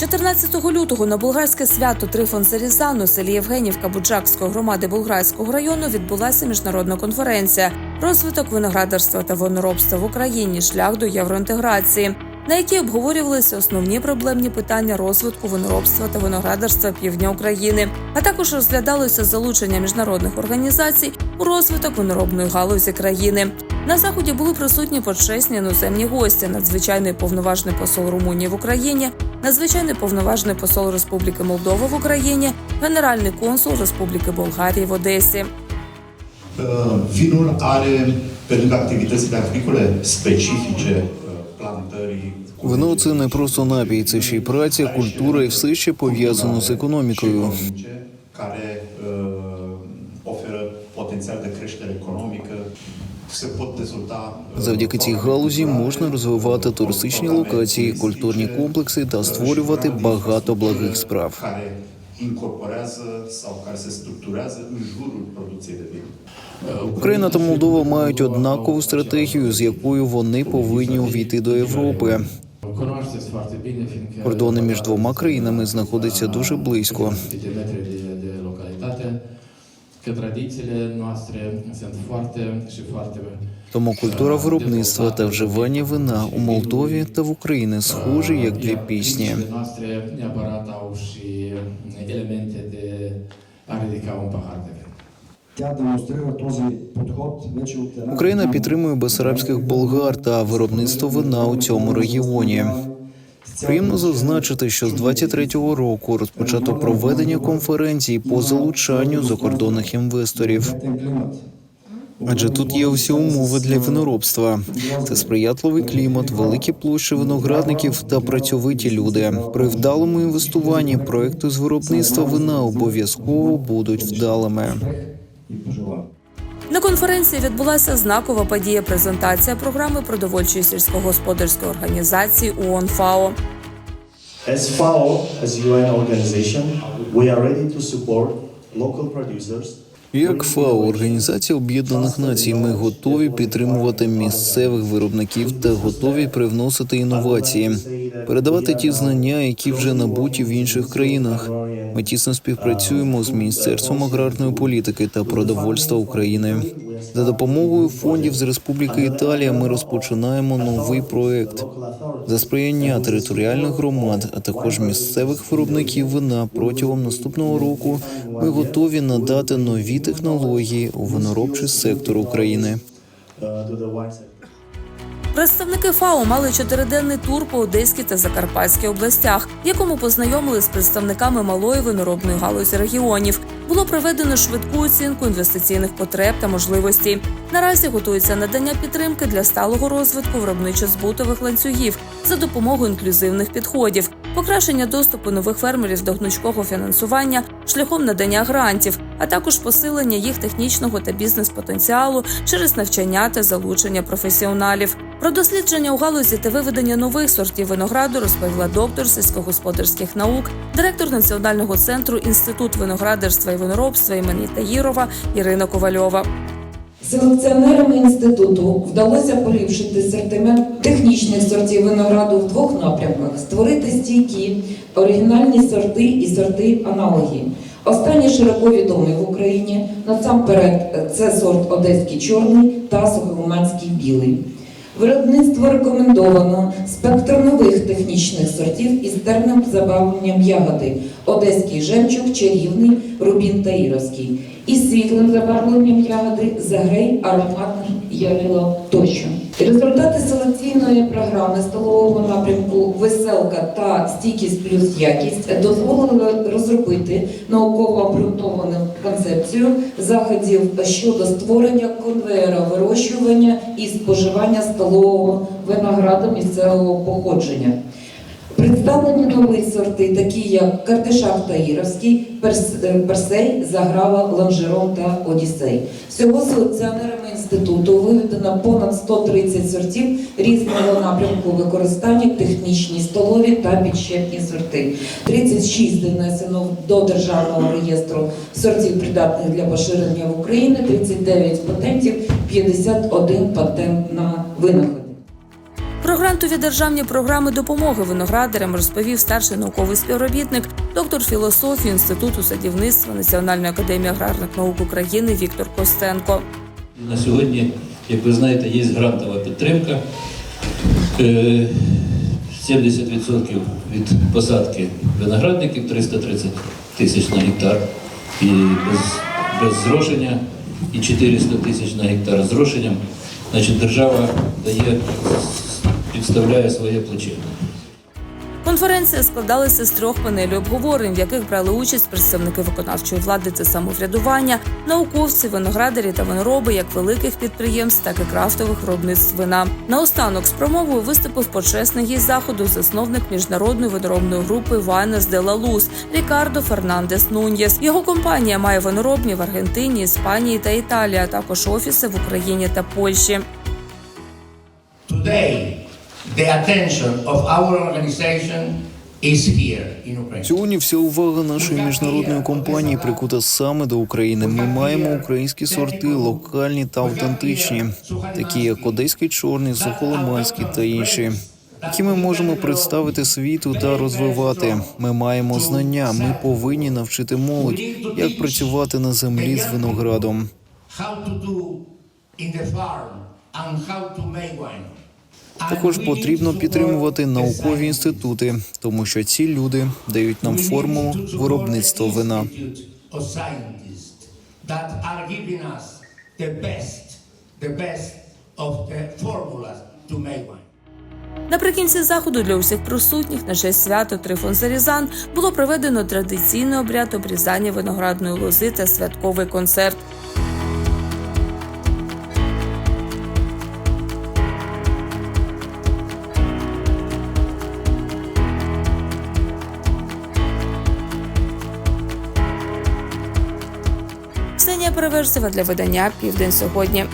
14 лютого на болгарське свято Трифон Зарізан у селі Євгенівка Буджакської громади Болградського району відбулася міжнародна конференція розвиток виноградарства та виноробства в Україні шлях до євроінтеграції, на якій обговорювалися основні проблемні питання розвитку виноробства та виноградарства півдня України, а також розглядалося залучення міжнародних організацій у розвиток виноробної галузі країни. На заході були присутні почесні іноземні гості, надзвичайний повноважний посол Румунії в Україні, надзвичайний повноважний посол Республіки Молдова в Україні, генеральний консул Республіки Болгарії в Одесі. Vinul are, pe lângă activitățile agricole specifice plantării, Вино це не просто напій, це ще й праця, культура і все ще пов'язано з економікою. care uh, oferă potențial de creștere economică, Завдяки цій галузі можна розвивати туристичні локації, культурні комплекси та створювати багато благих справ. Україна та Молдова мають однакову стратегію, з якою вони повинні увійти до Європи. Кордони між двома країнами знаходяться дуже близько. Тому культура виробництва та вживання вина у Молдові та в Україні схожі як дві пісні. Україна підтримує басарабських болгар та виробництво вина у цьому регіоні. Приємно зазначити, що з 23-го року розпочато проведення конференції по залучанню закордонних інвесторів. Адже тут є усі умови для виноробства. Це сприятливий клімат, великі площі виноградників та працьовиті люди. При вдалому інвестуванні проекти з виробництва вина обов'язково будуть вдалими. На конференції відбулася знакова подія презентація програми продовольчої сільськогосподарської організації ООН ФАО. As FAO, as UN organization, we are ready to support local producers Як ФАО, Організація Об'єднаних Націй, ми готові підтримувати місцевих виробників та готові привносити інновації, передавати ті знання, які вже набуті в інших країнах. Ми тісно співпрацюємо з Міністерством аграрної політики та продовольства України. За допомогою фондів з Республіки Італія ми розпочинаємо новий проект за сприяння територіальних громад, а також місцевих виробників вина протягом наступного року. Ми готові надати нові технології у виноробчий сектор України. Представники ФАО мали чотириденний тур по Одеській та Закарпатській областях, в якому познайомили з представниками малої виноробної галузі регіонів. Було проведено швидку оцінку інвестиційних потреб та можливостей. Наразі готується надання підтримки для сталого розвитку виробничо-збутових ланцюгів за допомогою інклюзивних підходів, покращення доступу нових фермерів до гнучкого фінансування шляхом надання грантів, а також посилення їх технічного та бізнес-потенціалу через навчання та залучення професіоналів. Про дослідження у галузі та виведення нових сортів винограду розповіла доктор сільськогосподарських наук, директор Національного центру Інститут виноградарства і виноробства імені Таїрова Ірина Ковальова. Селекціонерам інституту вдалося поліпшити сортимент технічних сортів винограду в двох напрямках: створити стійкі оригінальні сорти і сорти аналоги. Останній широко відомий в Україні насамперед це сорт Одеський чорний та Сухоманський білий. Виробництво рекомендовано спектр нових технічних сортів із терним забавленням ягоди Одеський жемчуг, чарівний, рубін та іровський, із світлим забарвленням ягоди загрей, ароматний ярило тощо. Результати селекційної програми столового напрямку Веселка та стійкість плюс якість дозволили розробити науково обґрунтовану концепцію заходів щодо створення конвейера вирощування і споживання столового винограду місцевого походження. Представлені нові сорти, такі як Картишак та Іровський, е, Персей, Заграва, Ланжерон та Одіссей. Всього селекціонерами інституту виведено понад 130 сортів різного напрямку використання, технічні, столові та підщепні сорти. 36 донесено до державного реєстру сортів придатних для поширення в Україні, 39 патентів, 51 патент на винаходи. Про грантові державні програми допомоги виноградарям розповів старший науковий співробітник, доктор філософії Інституту садівництва Національної академії аграрних наук України Віктор Костенко. На сьогодні, як ви знаєте, є грантова підтримка. Е, 70% від посадки виноградників 330 тисяч на гектар і без, без зрошення, і 400 тисяч на гектар з зрошенням. Значить, держава дає, підставляє своє плече. Конференція складалася з трьох панелей обговорень, в яких брали участь представники виконавчої влади та самоврядування, науковці, виноградарі та винороби як великих підприємств, так і крафтових виробництв вина. Наостанок з промовою виступив почесний гість заходу, засновник міжнародної виноробної групи Вайнес де ла Луз Рікардо Фернандес Нуньєс. Його компанія має виноробні в Аргентині, Іспанії та Італії, а також офіси в Україні та Польщі. Today, the attention of our organization is here in Ukraine. Сьогодні вся увага нашої міжнародної компанії прикута саме до України. Ми маємо українські сорти, локальні та автентичні, такі як одеський чорний, сухоломанський та інші, які ми можемо представити світу та розвивати. Ми маємо знання. Ми повинні навчити молодь, як працювати на землі з виноградом. How to do in the farm and how to make wine. Також потрібно підтримувати наукові інститути, тому що ці люди дають нам support виробництва вина. Наприкінці заходу для усіх присутніх на честь свято Трифон Зарізан було проведено традиційний обряд обрізання виноградної лози та святковий концерт. Ксенія Переверзева для видання Південь сьогодні.